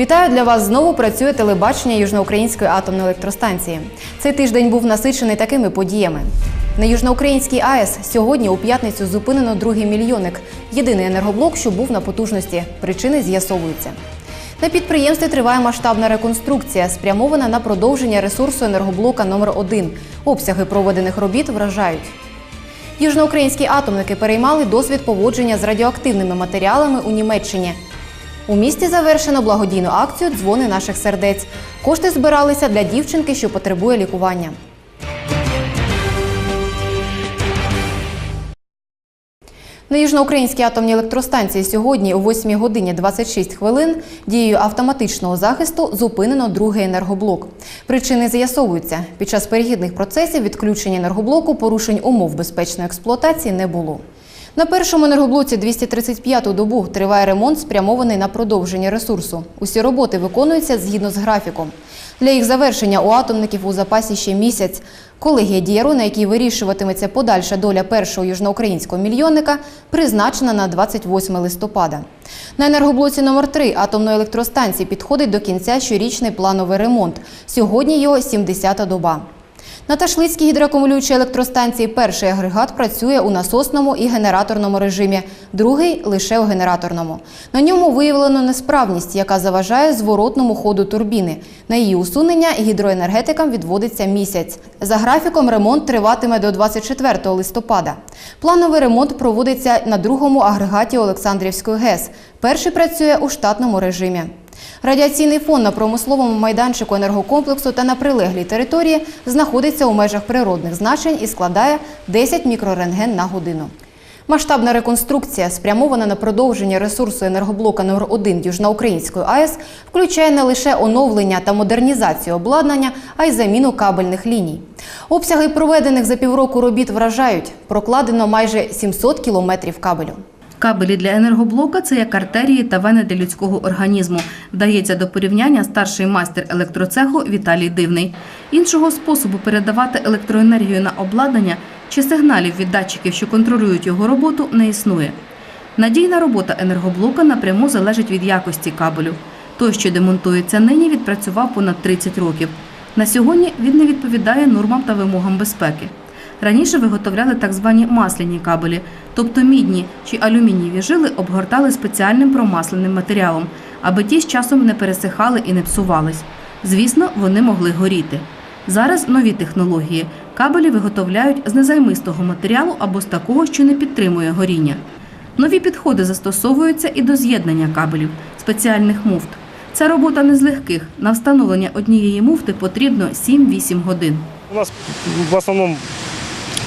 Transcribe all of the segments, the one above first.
Вітаю для вас. Знову працює телебачення Южноукраїнської атомної електростанції. Цей тиждень був насичений такими подіями. На Южноукраїнській АЕС сьогодні у п'ятницю зупинено другий мільйонник. Єдиний енергоблок, що був на потужності. Причини з'ясовуються. На підприємстві триває масштабна реконструкція, спрямована на продовження ресурсу енергоблока номер 1 Обсяги проведених робіт вражають. Южноукраїнські атомники переймали досвід поводження з радіоактивними матеріалами у Німеччині. У місті завершено благодійну акцію Дзвони наших сердець. Кошти збиралися для дівчинки, що потребує лікування. На Южноукраїнській атомній електростанції сьогодні о 8 годині 26 хвилин дією автоматичного захисту зупинено другий енергоблок. Причини з'ясовуються. Під час перехідних процесів відключення енергоблоку порушень умов безпечної експлуатації не було. На першому енергоблоці 235-ту добу триває ремонт, спрямований на продовження ресурсу. Усі роботи виконуються згідно з графіком. Для їх завершення у атомників у запасі ще місяць. Колегія діяру, на якій вирішуватиметься подальша доля першого южноукраїнського мільйонника, призначена на 28 листопада. На енергоблоці номер 3 атомної електростанції підходить до кінця щорічний плановий ремонт. Сьогодні його 70-та доба. На Ташлицькій гідроакумулюючій електростанції перший агрегат працює у насосному і генераторному режимі, другий лише у генераторному. На ньому виявлено несправність, яка заважає зворотному ходу турбіни. На її усунення гідроенергетикам відводиться місяць. За графіком ремонт триватиме до 24 листопада. Плановий ремонт проводиться на другому агрегаті Олександрівської ГЕС. Перший працює у штатному режимі. Радіаційний фон на промисловому майданчику енергокомплексу та на прилеглій території знаходиться у межах природних значень і складає 10 мікрорентген на годину. Масштабна реконструкція, спрямована на продовження ресурсу енергоблока номер 1 Южноукраїнської АЕС, включає не лише оновлення та модернізацію обладнання, а й заміну кабельних ліній. Обсяги проведених за півроку робіт вражають. Прокладено майже 700 кілометрів кабелю. Кабелі для енергоблока це як артерії та вени для людського організму. Вдається до порівняння старший майстер електроцеху Віталій Дивний. Іншого способу передавати електроенергію на обладнання чи сигналів від датчиків, що контролюють його роботу, не існує. Надійна робота енергоблока напряму залежить від якості кабелю. Той, що демонтується нині, відпрацював понад 30 років. На сьогодні він не відповідає нормам та вимогам безпеки. Раніше виготовляли так звані масляні кабелі, тобто мідні чи алюмінієві жили обгортали спеціальним промасленим матеріалом, аби ті з часом не пересихали і не псувались. Звісно, вони могли горіти. Зараз нові технології. Кабелі виготовляють з незаймистого матеріалу або з такого, що не підтримує горіння. Нові підходи застосовуються і до з'єднання кабелів, спеціальних муфт. Ця робота не з легких. На встановлення однієї муфти потрібно 7-8 годин. У нас в основном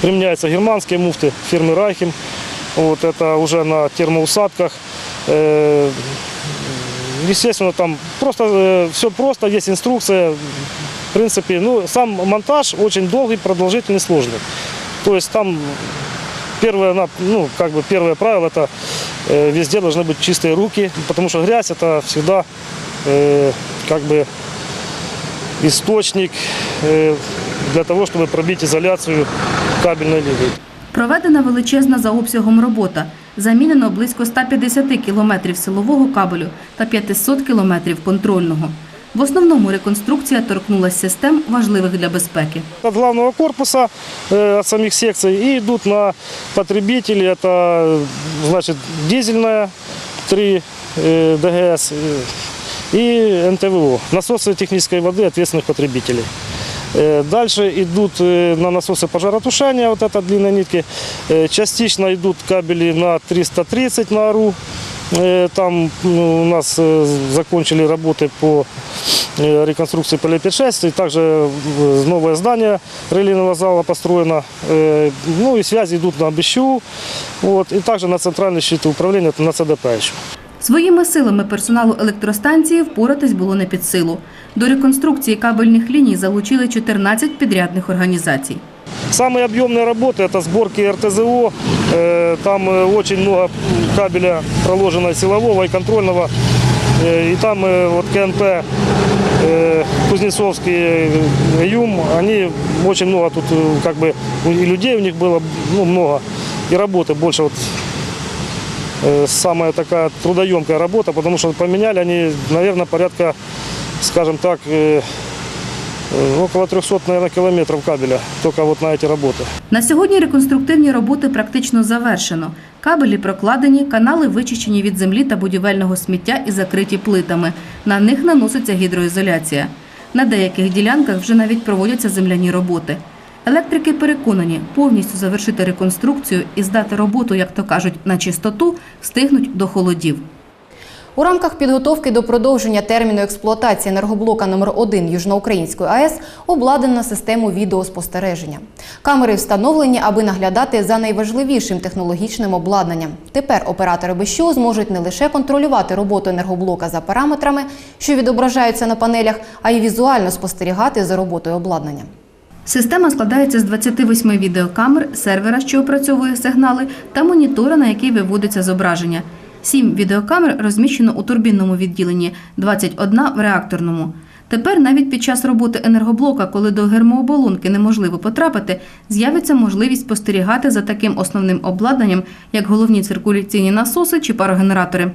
применяются германские муфты фирмы Райхем. Вот это уже на термоусадках. Э, Естественно, там просто все просто, есть инструкция. В принципе, ну, сам монтаж очень долгий, продолжительный, сложный. То есть там первое, ну, как бы первое правило это э, везде должны быть чистые руки, потому что грязь это всегда э, как бы источник э, для того, чтобы пробить изоляцию кабельной линии. Проведена величезна за обсягом робота. Замінено близько 150 кілометрів силового кабелю та 500 кілометрів контрольного. В основному реконструкція торкнулася систем, важливих для безпеки. От главного корпуса, э, от самих секций, и идут на потребители. Это э, значит дизельная 3 э, ДГС э, и НТВО, насосы технической воды ответственных потребителей. Э, Дальше идут э, на насосы пожаротушения, вот это длинные нитки. Э, Частично идут кабели на 330 на АРУ. Э, Там ну, у нас э, закончили работы по э, реконструкции ПЛ-56. И также э, новое здание релейного зала построено. Э, Ну и связи идут на БЩУ. Вот, и также на центральный щит управления, это на ЦДП еще. Своїми силами персоналу електростанції впоратись було не під силу. До реконструкції кабельних ліній залучили 14 підрядних організацій. Самые объемные работы это сборки РТЗО. Э, Там э, очень много кабеля проложено силового и контрольного. Э, И там э, вот КНП э, Кузнецовский э, ЮМ, они очень много тут как бы и людей у них было ну, много, и работы больше вот э, самая такая трудоемкая работа, потому что поменяли они, наверное, порядка, скажем так, э, э, около 300, наверное, километров кабеля только вот на эти работы. На сьогодні реконструктивні роботи практично завершено. Кабелі прокладені, канали вичищені від землі та будівельного сміття і закриті плитами. На них наноситься гідроізоляція. На деяких ділянках вже навіть проводяться земляні роботи. Електрики переконані, повністю завершити реконструкцію і здати роботу, як то кажуть, на чистоту, встигнуть до холодів. У рамках підготовки до продовження терміну експлуатації енергоблока номер 1 Южноукраїнської АЕС обладнана систему відеоспостереження. Камери встановлені, аби наглядати за найважливішим технологічним обладнанням. Тепер оператори БЩО зможуть не лише контролювати роботу енергоблока за параметрами, що відображаються на панелях, а й візуально спостерігати за роботою обладнання. Система складається з 28 відеокамер, сервера, що опрацьовує сигнали, та монітора, на який виводиться зображення. Сім відеокамер розміщено у турбінному відділенні, 21 в реакторному. Тепер навіть під час роботи енергоблока, коли до гермооболонки неможливо потрапити, з'явиться можливість спостерігати за таким основним обладнанням, як головні циркуляційні насоси чи парогенератори.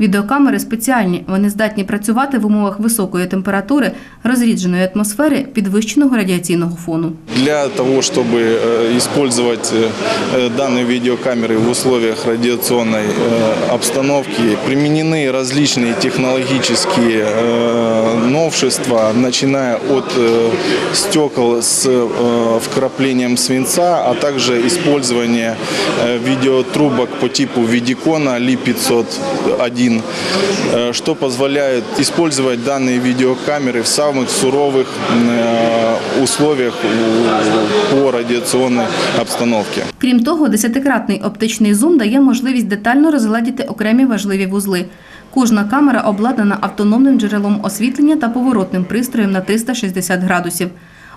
Відеокамери спеціальні, вони здатні працювати в умовах високої температури, розрідженої атмосфери, підвищеного радіаційного фону. Для того, чтобы э, использовать э, данные видеокамеры в условиях радиационной э, обстановки, применены различные технологические э, новшества, начиная от э, стекол с э, вкраплением свинца, а также использование э, видеотрубок по типу Видикона Ли-501, э, что позволяет использовать данные видеокамеры в самых суровых э, условиях у- по радиационной обстановке. Крім того, десятикратний оптичний зум дає можливість детально розгледіти окремі важливі вузли. Кожна камера обладнана автономним джерелом освітлення та поворотним пристроєм на 360 градусів.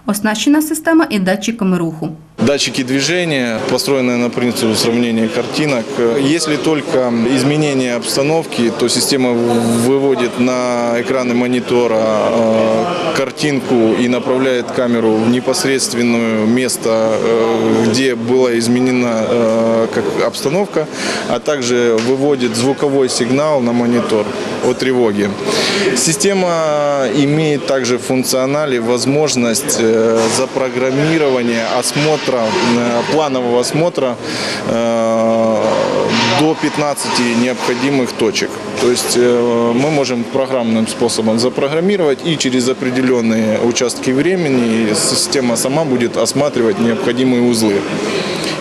Оснащена система і датчиками руху. Датчики движения, построенные на принципе сравнения картинок. Если только изменение обстановки, то система выводит на экраны монитора э, картинку и направляет камеру в непосредственное место, э, где была изменена э, обстановка, а также выводит звуковой сигнал на монитор о тревоге. Система имеет также в функционале возможность запрограммирования осмотра, э, планового осмотра э, до 15 необходимых точек. То есть э, мы можем программным способом запрограммировать и через определенные участки времени система сама будет осматривать необходимые узлы.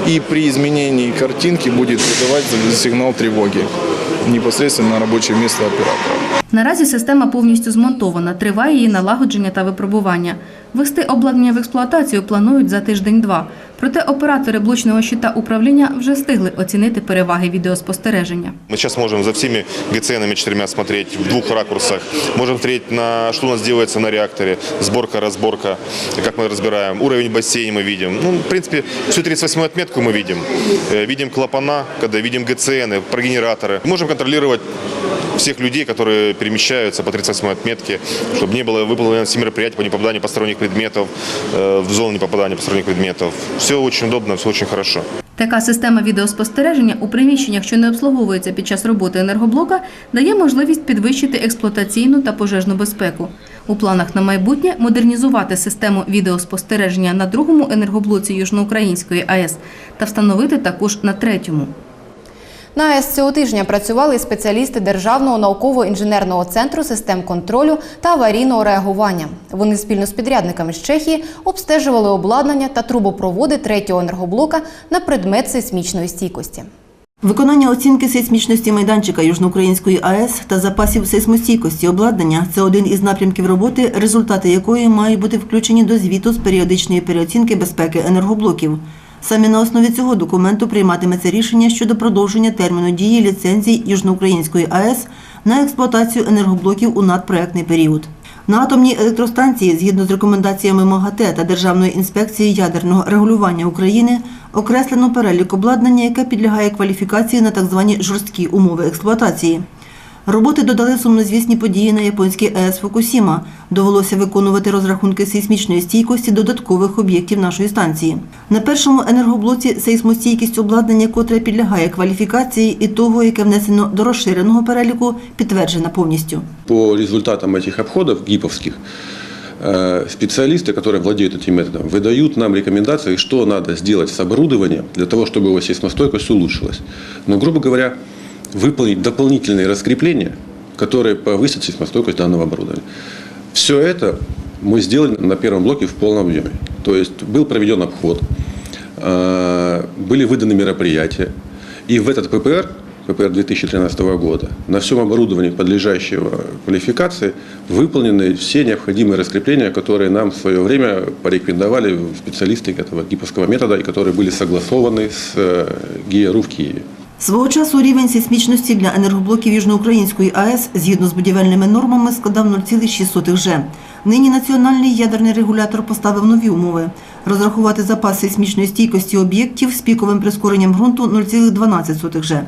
И при изменении картинки будет выдавать сигнал тревоги непосредственно на рабочее место оператора. Наразі система повністю змонтована, триває її налагодження та випробування. Ввести обладнання в експлуатацію планують за тиждень-два. Проте оператори блочного щита управління вже встигли оцінити переваги відеоспостереження. Мы сейчас можем за всеми ГЦНами четырьмя смотреть в двух ракурсах. Можем смотреть на что у нас делается на реакторе, сборка, разборка, как мы разбираем. Уровень бассейна мы видим. Ну, в принципе, всю 38 отметку мы видим. Э, Видим клапана, когда видим ГЦНы, прогенераторы. Можем контролировать всех людей, которые перемещаются по 38 отметке, чтобы не было выполнено все мероприятия по непопаданию посторонних предметов, э, в зону непопадания посторонних предметов. Все очень удобно, все очень хорошо. Така система відеоспостереження у приміщеннях, що не обслуговуються під час роботи енергоблока, дає можливість підвищити експлуатаційну та пожежну безпеку. У планах на майбутнє модернізувати систему відеоспостереження на другому енергоблоці Южноукраїнської АЕС та встановити також на третьому. На АЕС цього тижня працювали спеціалісти Державного науково-інженерного центру систем контролю та аварійного реагування. Вони спільно з підрядниками з Чехії обстежували обладнання та трубопроводи третього енергоблока на предмет сейсмічної стійкості. Виконання оцінки сейсмічності майданчика Южноукраїнської АЕС та запасів сейсмостійкості обладнання це один із напрямків роботи, результати якої мають бути включені до звіту з періодичної переоцінки безпеки енергоблоків. Саме на основі цього документу прийматиметься рішення щодо продовження терміну дії ліцензій Южноукраїнської АЕС на експлуатацію енергоблоків у надпроектний період. На атомній електростанції, згідно з рекомендаціями МАГАТЕ та Державної інспекції ядерного регулювання України, окреслено перелік обладнання, яке підлягає кваліфікації на так звані жорсткі умови експлуатації. Роботи додали сумнозвісні події на японській АЕС Фукусіма. Довелося виконувати розрахунки сейсмічної стійкості додаткових об'єктів нашої станції. На першому енергоблоці сейсмостійкість обладнання, котре підлягає кваліфікації, і того, яке внесено до розширеного переліку, підтверджена повністю. По результатам этих обходов ГИПовских э, специалисты, которые владеют этим методом, выдают нам рекомендации, что надо сделать с оборудованием для того, чтобы его сейсмостойкость улучшилась. Но, грубо говоря, выполнить дополнительные раскрепления, которые повысят сейсмостойкость данного оборудования. Все это мы сделали на первом блоке в полном объеме. То есть был проведен обход, э, были выданы мероприятия, и в этот ППР ППР 2013 года, на всем оборудовании, подлежащего квалификации, выполнены все необходимые раскрепления, которые нам в свое время порекомендовали специалисты этого гиповского метода и которые были согласованы с э, ГИАРУ в Киеве. Свого часу рівень сейсмічності для енергоблоків Южноукраїнської АЕС згідно з будівельними нормами складав 0,6 Ж. Нині національний ядерний регулятор поставив нові умови – розрахувати запас сейсмічної стійкості об'єктів з піковим прискоренням ґрунту 0,12 Ж.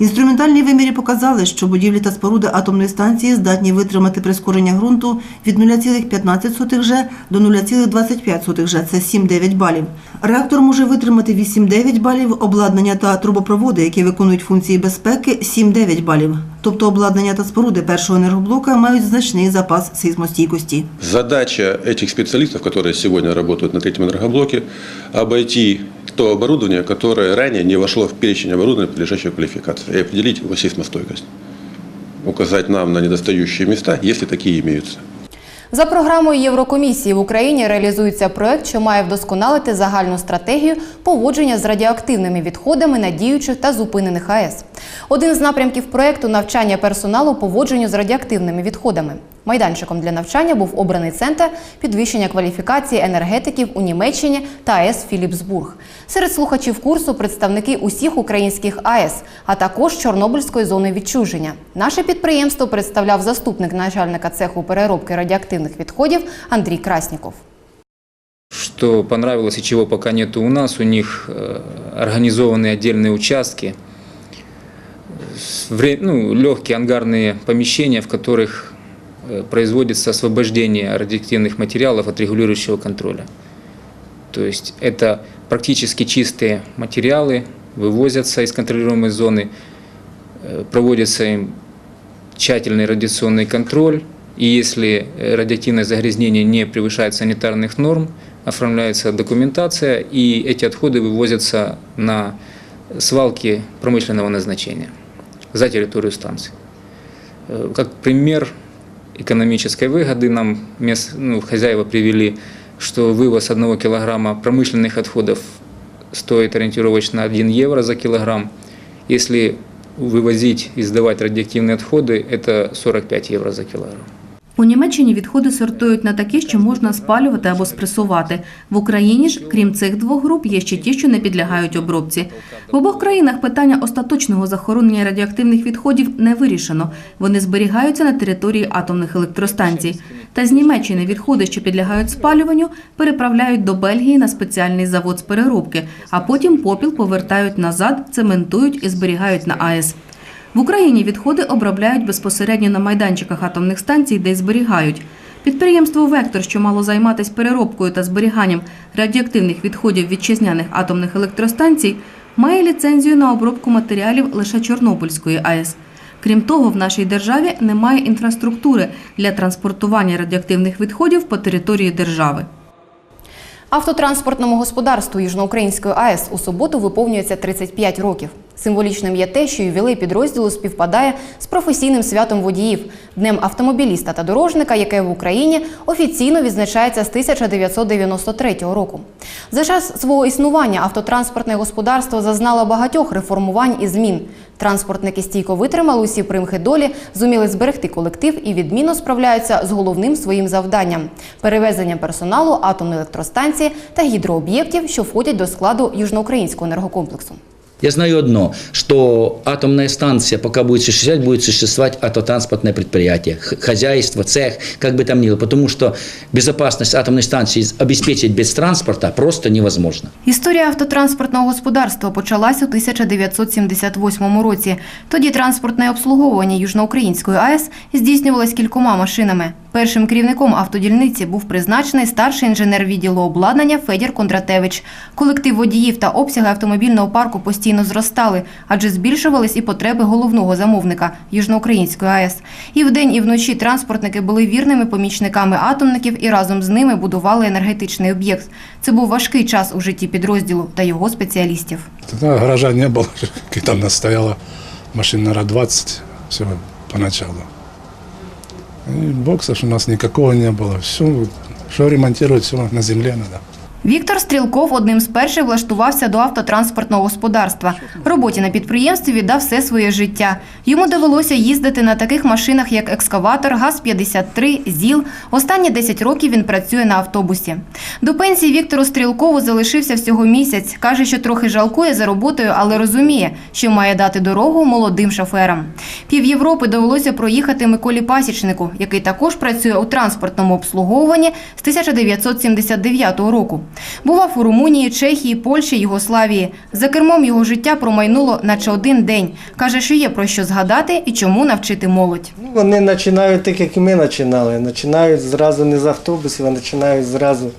Інструментальні вимірі показали, що будівлі та споруди атомної станції здатні витримати прискорення ґрунту від 0,15 Ж до 0,25 Ж – це 7-9 балів. Реактор може витримати 8-9 балів, обладнання та трубопроводи, які виконують функції безпеки – 7-9 балів. Тобто обладнання та споруди першого енергоблока мають значний запас сейсмостійкості. Задача этих специалистов, которые сегодня работают на третьем энергоблоке, обойти то оборудование, которое ранее не вошло в перечень оборудования, подлежащего квалификации, и определить его сейсмостойкость. Указать нам на недостающие места, если такие имеются. За програмою Єврокомісії в Україні реалізується проект, що має вдосконалити загальну стратегію поводження з радіоактивними відходами на діючих та зупинених АЕС. Один з напрямків проекту навчання персоналу поводженню з радіоактивними відходами. Майданчиком для навчання був обраний центр підвищення кваліфікації енергетиків у Німеччині та АЕС Філіпсбург. Серед слухачів курсу представники усіх українських АЕС, а також Чорнобильської зони відчуження. Наше підприємство представляв заступник начальника цеху переробки радіоактивних відходів Андрій Красніков. Что понравилось и чего пока нету у нас, у них э, организованы отдельные участки, с вре- ну, легкие ангарные помещения, в которых э, производится освобождение радиоактивных материалов от регулирующего контроля. То есть это практически чистые материалы, вывозятся из контролируемой зоны, э, проводится им тщательный радиационный контроль, и если э, радиоактивное загрязнение не превышает санитарных норм, оформляется документация, и эти отходы вывозятся на свалки промышленного назначения за территорию станции. Э, Как пример экономической выгоды нам мест, ну, хозяева привели, что вывоз одного килограмма промышленных отходов стоит ориентировочно 1 евро за килограмм. Если вывозить и сдавать радиоактивные отходы, это 45 евро за килограмм. У Німеччині відходи сортують на такі, що можна спалювати або спресувати. В Україні ж, крім цих двох груп, є ще ті, що не підлягають обробці. В обох країнах питання остаточного захоронення радіоактивних відходів не вирішено. Вони зберігаються на території атомних електростанцій. Та з Німеччини відходи, що підлягають спалюванню, переправляють до Бельгії на спеціальний завод з переробки, а потім попіл повертають назад, цементують і зберігають на АЕС. В Україні відходи обробляють безпосередньо на майданчиках атомних станцій, де й зберігають. Підприємство Вектор, що мало займатися переробкою та зберіганням радіоактивних відходів вітчизняних атомних електростанцій, має ліцензію на обробку матеріалів лише Чорнобильської АЕС. Крім того, в нашій державі немає інфраструктури для транспортування радіоактивних відходів по території держави. Автотранспортному господарству Южноукраїнської АЕС у суботу виповнюється 35 років. Символічним є те, що ювілей підрозділу співпадає з професійним святом водіїв Днем автомобіліста та дорожника, яке в Україні офіційно відзначається з 1993 року. За час свого існування автотранспортне господарство зазнало багатьох реформувань і змін. Транспортники стійко витримали усі примхи долі, зуміли зберегти колектив і відмінно справляються з головним своїм завданням перевезенням персоналу атомної електростанції та гідрооб'єктів, що входять до складу южноукраїнського енергокомплексу. Я знаю одно, что атомная станция, пока будет существовать, будет существовать автотранспортное предприятие, хозяйство, цех, как бы там ни было, потому что безопасность атомной станции обеспечить без транспорта просто невозможно. Історія автотранспортного господарства почалася у 1978 році. Тоді транспортне обслуговування Южноукраїнської АЕС здійснювалось кількома машинами. Першим керівником автодільниці був призначений старший інженер відділу обладнання Федір Кондратевич. Колектив водіїв та обсяги автомобільного парку постійно зростали, адже збільшувались і потреби головного замовника Южноукраїнської АЕС. І вдень, і вночі транспортники були вірними помічниками атомників і разом з ними будували енергетичний об'єкт. Це був важкий час у житті підрозділу та його спеціалістів. Гаража не было, и там нас стояла машин, наверное, 20, все поначалу. И бокса у нас никакого не было. Все, что ремонтировать, все на земле надо. Віктор Стрілков одним з перших влаштувався до автотранспортного господарства. Роботі на підприємстві віддав все своє життя. Йому довелося їздити на таких машинах, як екскаватор, ГАЗ-53, ЗІЛ. Останні 10 років він працює на автобусі. До пенсії Віктору Стрілкову залишився всього місяць. Каже, що трохи жалкує за роботою, але розуміє, що має дати дорогу молодим шоферам. Пів Європи довелося проїхати Миколі Пасічнику, який також працює у транспортному обслуговуванні з 1979 року. Бував у Румунії, Чехії, Польщі, Югославії. За кермом його життя промайнуло наче один день. Каже, що є про що згадати і чому навчити молодь. Ну, Вони починають так, як і ми починали. Починають зразу не з автобусів, а починають зразу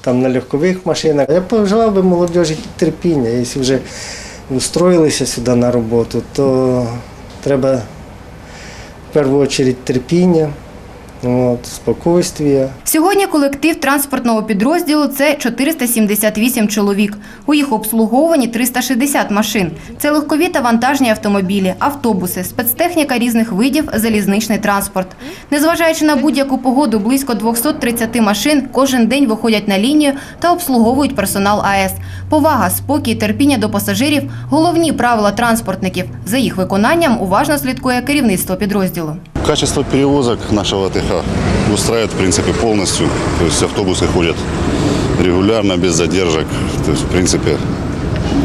там на легкових машинах. Я побажав би молодіжі терпіння. Якщо вже устроїлися сюди на роботу, то треба в першу чергу терпіння, от, спокійствія. Сьогодні колектив транспортного підрозділу це 478 чоловік. У їх обслуговуванні 360 машин. Це легкові та вантажні автомобілі, автобуси, спецтехніка різних видів, залізничний транспорт. Незважаючи на будь-яку погоду, близько 230 машин кожен день виходять на лінію та обслуговують персонал АЕС. Повага, спокій, терпіння до пасажирів – головні правила транспортників. За їх виконанням уважно слідкує керівництво підрозділу. Качество перевозок нашего АТХ устраивает, в принципе, полностью. То есть автобусы ходят регулярно, без задержек. То есть, в принципе,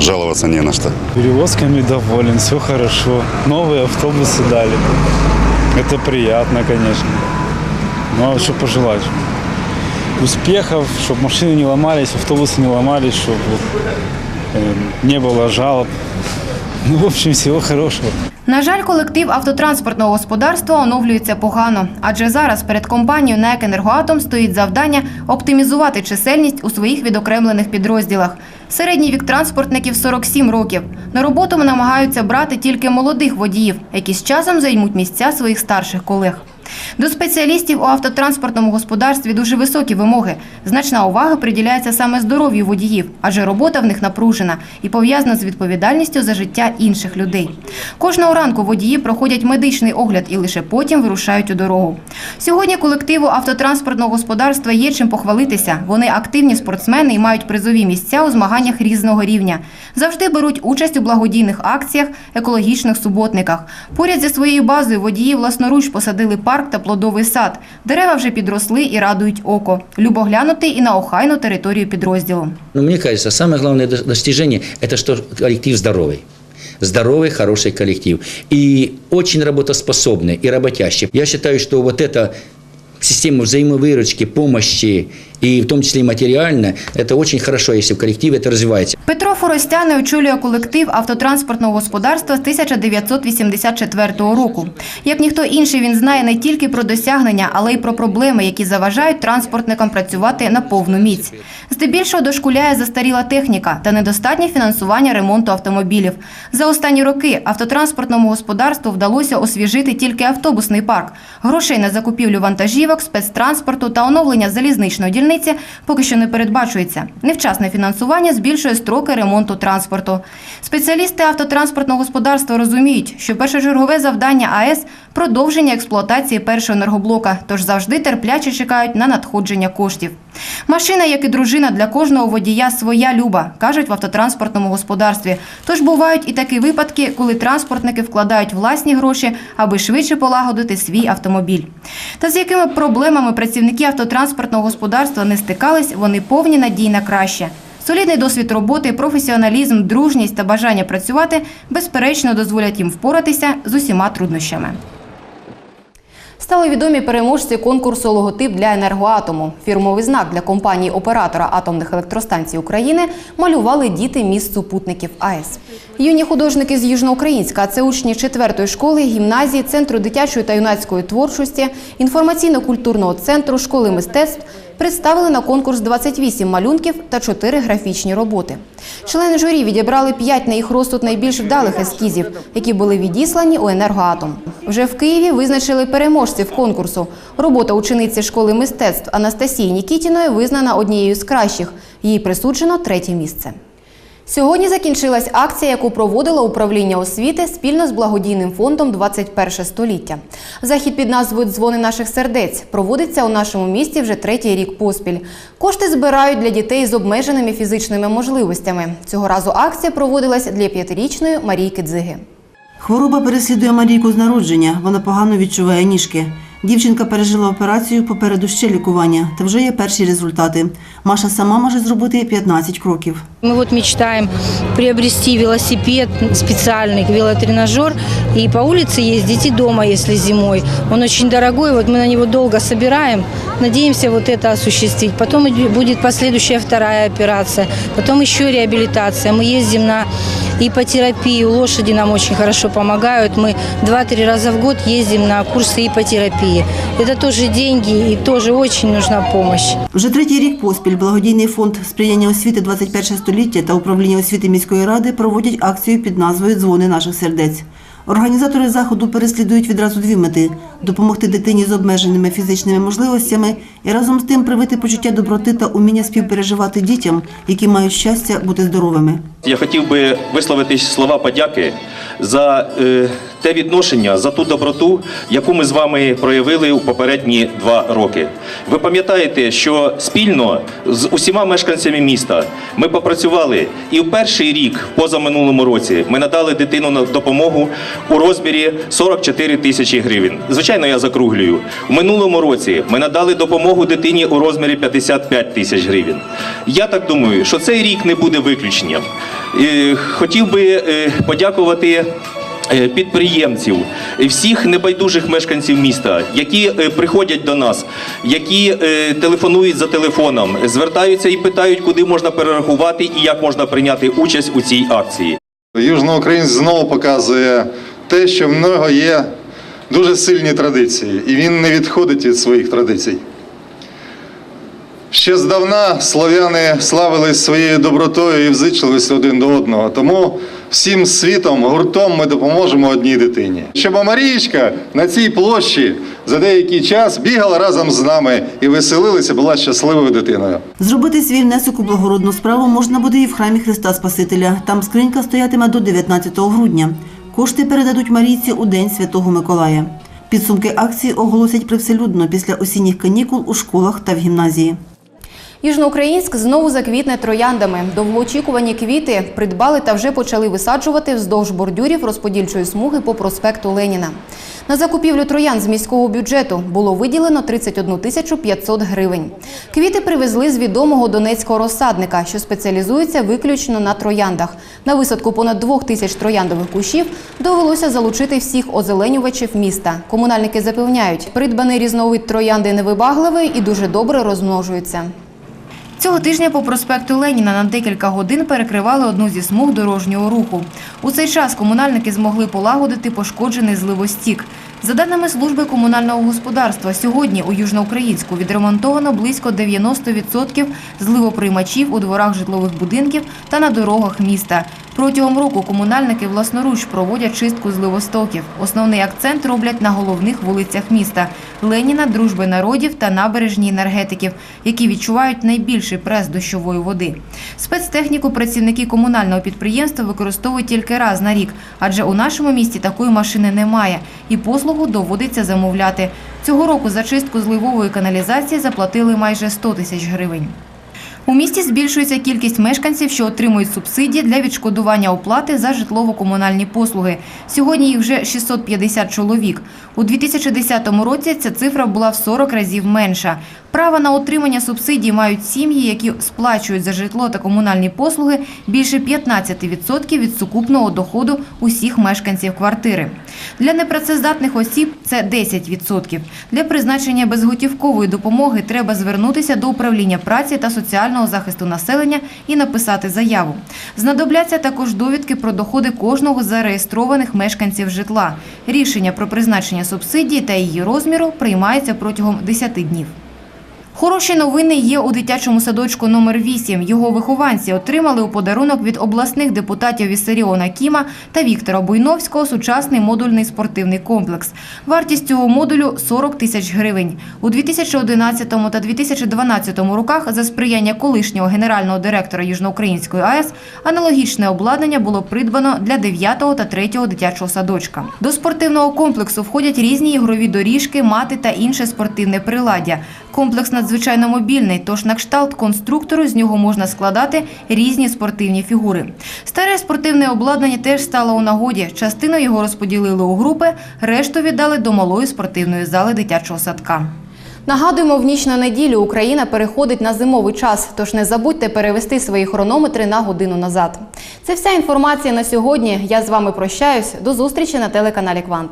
жаловаться не на что. Перевозками доволен, все хорошо. Новые автобусы дали. Это приятно, конечно. Ну а что пожелать? Успехов, чтобы машины не ломались, автобусы не ломались, чтобы не было жалоб. Ну, в общем, всього хорошого. На жаль, колектив автотранспортного господарства оновлюється погано, адже зараз перед компанією НЕК «Енергоатом» стоїть завдання оптимізувати чисельність у своїх відокремлених підрозділах. Середній вік транспортників 47 років. На роботу намагаються брати тільки молодих водіїв, які з часом займуть місця своїх старших колег. До спеціалістів у автотранспортному господарстві дуже високі вимоги. Значна увага приділяється саме здоров'ю водіїв, адже робота в них напружена і пов'язана з відповідальністю за життя інших людей. Кожного ранку водії проходять медичний огляд і лише потім вирушають у дорогу. Сьогодні колективу автотранспортного господарства є чим похвалитися. Вони активні спортсмени і мають призові місця у змаганнях різного рівня. Завжди беруть участь у благодійних акціях, екологічних суботниках. Поряд зі своєю базою водії власноруч посадили парк та плодовий сад. Дерева вже підросли і радують око. Любо глянути і на охайну територію підрозділу. Но мне кажется, самое главное до- достижение – это что коллектив здоровый. Здоровый, хороший коллектив. И очень работоспособный и работящий. Я считаю, что вот эта система взаимовыручки, помощи, и в том числе и материально, это очень хорошо, если в коллективе это развивается. Петро Форостяний очолює колектив автотранспортного господарства з 1984 року. Як ніхто інший, він знає не тільки про досягнення, але й про проблеми, які заважають транспортникам працювати на повну міць. Здебільшого дошкуляє застаріла техніка та недостатнє фінансування ремонту автомобілів. За останні роки автотранспортному господарству вдалося освіжити тільки автобусний парк. Грошей на закупівлю вантажівок, спецтранспорту та оновлення залізничної дільниці поки що не передбачується. Невчасне фінансування збільшує строки ремонту транспорту. Спеціалісти автотранспортного господарства розуміють, що першочергове завдання АЕС – продовження експлуатації першого енергоблока, тож завжди терпляче чекають на надходження коштів. Машина, як і дружина, для кожного водія своя люба, кажуть в автотранспортному господарстві. Тож бувають і такі випадки, коли транспортники вкладають власні гроші, аби швидше полагодити свій автомобіль. Та з якими проблемами працівники автотранспортного господарства не стикались, вони повні надій на краще. Солідний досвід роботи, професіоналізм, дружність та бажання працювати безперечно дозволять їм впоратися з усіма труднощами. Стали відомі переможці конкурсу логотип для енергоатому. Фірмовий знак для компанії оператора атомних електростанцій України малювали діти міст супутників АЕС. Юні художники з Южноукраїнська, а це учні 4-ї школи, гімназії, центру дитячої та юнацької творчості, інформаційно-культурного центру, школи мистецтв представили на конкурс 28 малюнків та 4 графічні роботи. Члени журі відібрали 5 на їх розсуд найбільш вдалих ескізів, які були відіслані у енергоатом. Вже в Києві визначили переможців конкурсу. Робота учениці школи мистецтв Анастасії Нікітіної визнана однією з кращих. Їй присуджено третє місце. Сьогодні закінчилась акція, яку проводило управління освіти спільно з благодійним фондом «21 століття. Захід під назвою Дзвони наших сердець проводиться у нашому місті вже третій рік поспіль. Кошти збирають для дітей з обмеженими фізичними можливостями. Цього разу акція проводилась для п'ятирічної Марійки Дзиги. Хвороба переслідує Марійку з народження. Вона погано відчуває ніжки. Дівчинка пережила операцію, попереду ще лікування, та вже є перші результати. Маша сама може зробити 15 кроків. Мы вот мечтаем приобрести велосипед специальный, велотренажер, и по улице ездить, и дома, если зимой. Он очень дорогой, вот мы на него долго собираем, надеемся вот это осуществить. Потом иди- будет последующая вторая операция, потом еще реабилитация. Мы ездим на ипотерапию, лошади нам очень хорошо помогают. Мы 2-3 раза в год ездим на курсы ипотерапии. Это тоже деньги, и тоже очень нужна помощь. Вже третій рік поспіль благодійний фонд сприяння освіти 21 століття та управління освіти міської ради проводять акцію під назвою Дзвони наших сердець. Організатори заходу переслідують відразу дві мети допомогти дитині з обмеженими фізичними можливостями і разом з тим привити почуття доброти та уміння співпереживати дітям, які мають щастя бути здоровими. Я хотів би висловити слова подяки за е, те відношення, за ту доброту, яку ми з вами проявили у попередні два роки. Ви пам'ятаєте, що спільно з усіма мешканцями міста ми попрацювали і в перший рік, позаминулому році, ми надали дитину на допомогу у розмірі 44 тисячі гривень. Звичайно, я закруглюю. У минулому році ми надали допомогу дитині у розмірі 55 тисяч гривень. Я так думаю, що цей рік не буде виключенням. Хотів би е, подякувати підприємців, е, всіх небайдужих мешканців міста, які е, приходять до нас, які е, телефонують за телефоном, звертаються і питають, куди можна перерахувати і як можна прийняти участь у цій акції. Южноукраїнськ знову показує те, що в нього є дуже сильні традиції, і він не відходить від своїх традицій. Ще здавна слов'яни славились своєю добротою і взичливістю один до одного. Тому всім світом, гуртом ми допоможемо одній дитині. Щоб Марієчка на цій площі за деякий час бігала разом з нами і веселилася, була щасливою дитиною. Зробити свій внесок у благородну справу можна буде і в храмі Христа Спасителя. Там скринька стоятиме до 19 грудня. Кошти передадуть Марійці у День Святого Миколая. Підсумки акції оголосять привселюдно після осінніх канікул у школах та в гімназії. Южноукраїнськ знову заквітне трояндами. Довгоочікувані квіти придбали та вже почали висаджувати вздовж бордюрів розподільчої смуги по проспекту Леніна. На закупівлю троян з міського бюджету було виділено 31 тисячу 500 гривень. Квіти привезли з відомого донецького розсадника, що спеціалізується виключно на трояндах. На висадку понад двох тисяч трояндових кущів довелося залучити всіх озеленювачів міста. Комунальники запевняють, придбаний різновид троянди невибагливий і дуже добре розмножується. Цього тижня по проспекту Леніна на декілька годин перекривали одну зі смуг дорожнього руху. У цей час комунальники змогли полагодити пошкоджений зливостік. За даними служби комунального господарства, сьогодні у Южноукраїнську відремонтовано близько 90% зливоприймачів у дворах житлових будинків та на дорогах міста. Протягом року комунальники власноруч проводять чистку зливостоків. Основний акцент роблять на головних вулицях міста – Леніна, Дружби народів та набережні енергетиків, які відчувають найбільший прес дощової води. Спецтехніку працівники комунального підприємства використовують тільки раз на рік, адже у нашому місті такої машини немає, і послугу доводиться замовляти. Цього року за чистку зливової каналізації заплатили майже 100 тисяч гривень. У місті збільшується кількість мешканців, що отримують субсидії для відшкодування оплати за житлово-комунальні послуги. Сьогодні їх вже 650 чоловік. У 2010 році ця цифра була в 40 разів менша. Право на отримання субсидій мають сім'ї, які сплачують за житло та комунальні послуги більше 15% від сукупного доходу усіх мешканців квартири. Для непрацездатних осіб це 10%. Для призначення безготівкової допомоги треба звернутися до управління праці та соціального захисту населення і написати заяву. Знадобляться також довідки про доходи кожного з зареєстрованих мешканців житла. Рішення про призначення субсидії та її розміру приймається протягом 10 днів. Хороші новини є у дитячому садочку номер 8 Його вихованці отримали у подарунок від обласних депутатів Віссаріона Кіма та Віктора Буйновського сучасний модульний спортивний комплекс. Вартість цього модулю 40 тисяч гривень. У 2011 та 2012 роках за сприяння колишнього генерального директора Южноукраїнської АЕС аналогічне обладнання було придбано для 9 та 3 дитячого садочка. До спортивного комплексу входять різні ігрові доріжки, мати та інше спортивне приладдя. Комплекс надзвичайно мобільний, тож на кшталт конструктору з нього можна складати різні спортивні фігури. Старе спортивне обладнання теж стало у нагоді. Частину його розподілили у групи, решту віддали до малої спортивної зали дитячого садка. Нагадуємо, в ніч на неділю Україна переходить на зимовий час, тож не забудьте перевести свої хронометри на годину назад. Це вся інформація на сьогодні. Я з вами прощаюсь. До зустрічі на телеканалі Квант.